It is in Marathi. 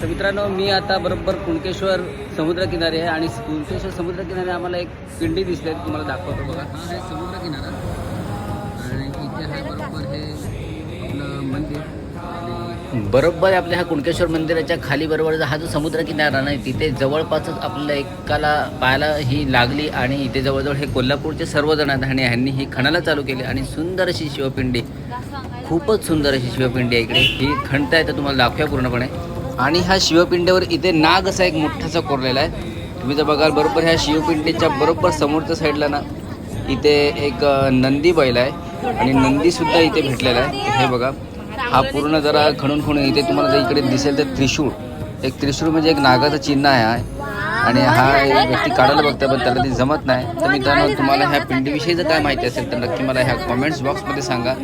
तर मित्रांनो मी आता बरोबर कुणकेश्वर समुद्रकिनारी आहे आणि कुणकेश्वर समुद्रकिनारी आम्हाला एक पिंडी दिसते तुम्हाला दाखवतो बघा. हा आहे समुद्रकिनारा आणि इथे आहे बरोबर हे मंदिर आणि बरोबर आपल्या ह्या कुणकेश्वर मंदिराच्या खाली बरोबर हा जो समुद्रकिनारा नाही तिथे जवळपासच आपल्याला एकाला पाहायला ही लागली आणि इथे जवळजवळ हे कोल्हापूरचे सर्वजण आहेत आणि ह्यांनी ही खणाला चालू केली आणि सुंदर अशी शिवपिंडी. खूपच सुंदर अशी शिवपिंडी आहे इकडे. ही खणता येतं तुम्हाला दाखवूया पूर्णपणे. आणि ह्या शिवपिंड्यावर इथे नाग असा एक मोठासा कोरलेला आहे. तुम्ही जर बघाल बरोबर ह्या शिवपिंडीच्या बरोबर समोरच्या साईडला ना इथे एक नंदी बैल आहे. आणि नंदीसुद्धा इथे भेटलेला आहे. हे बघा हा पूर्ण जरा खणून खणून इथे तुम्हाला जर इकडे दिसेल तर त्रिशूळ. एक त्रिशूळ म्हणजे एक नागाचं चिन्ह आहे आणि हा एक व्यक्ती काढायला बघतो पण त्याला ते जमत नाही. तर मित्रांनो तुम्हाला ह्या पिंडीविषयी जर काय माहिती असेल तर नक्की मला ह्या कॉमेंट्स बॉक्समध्ये सांगा.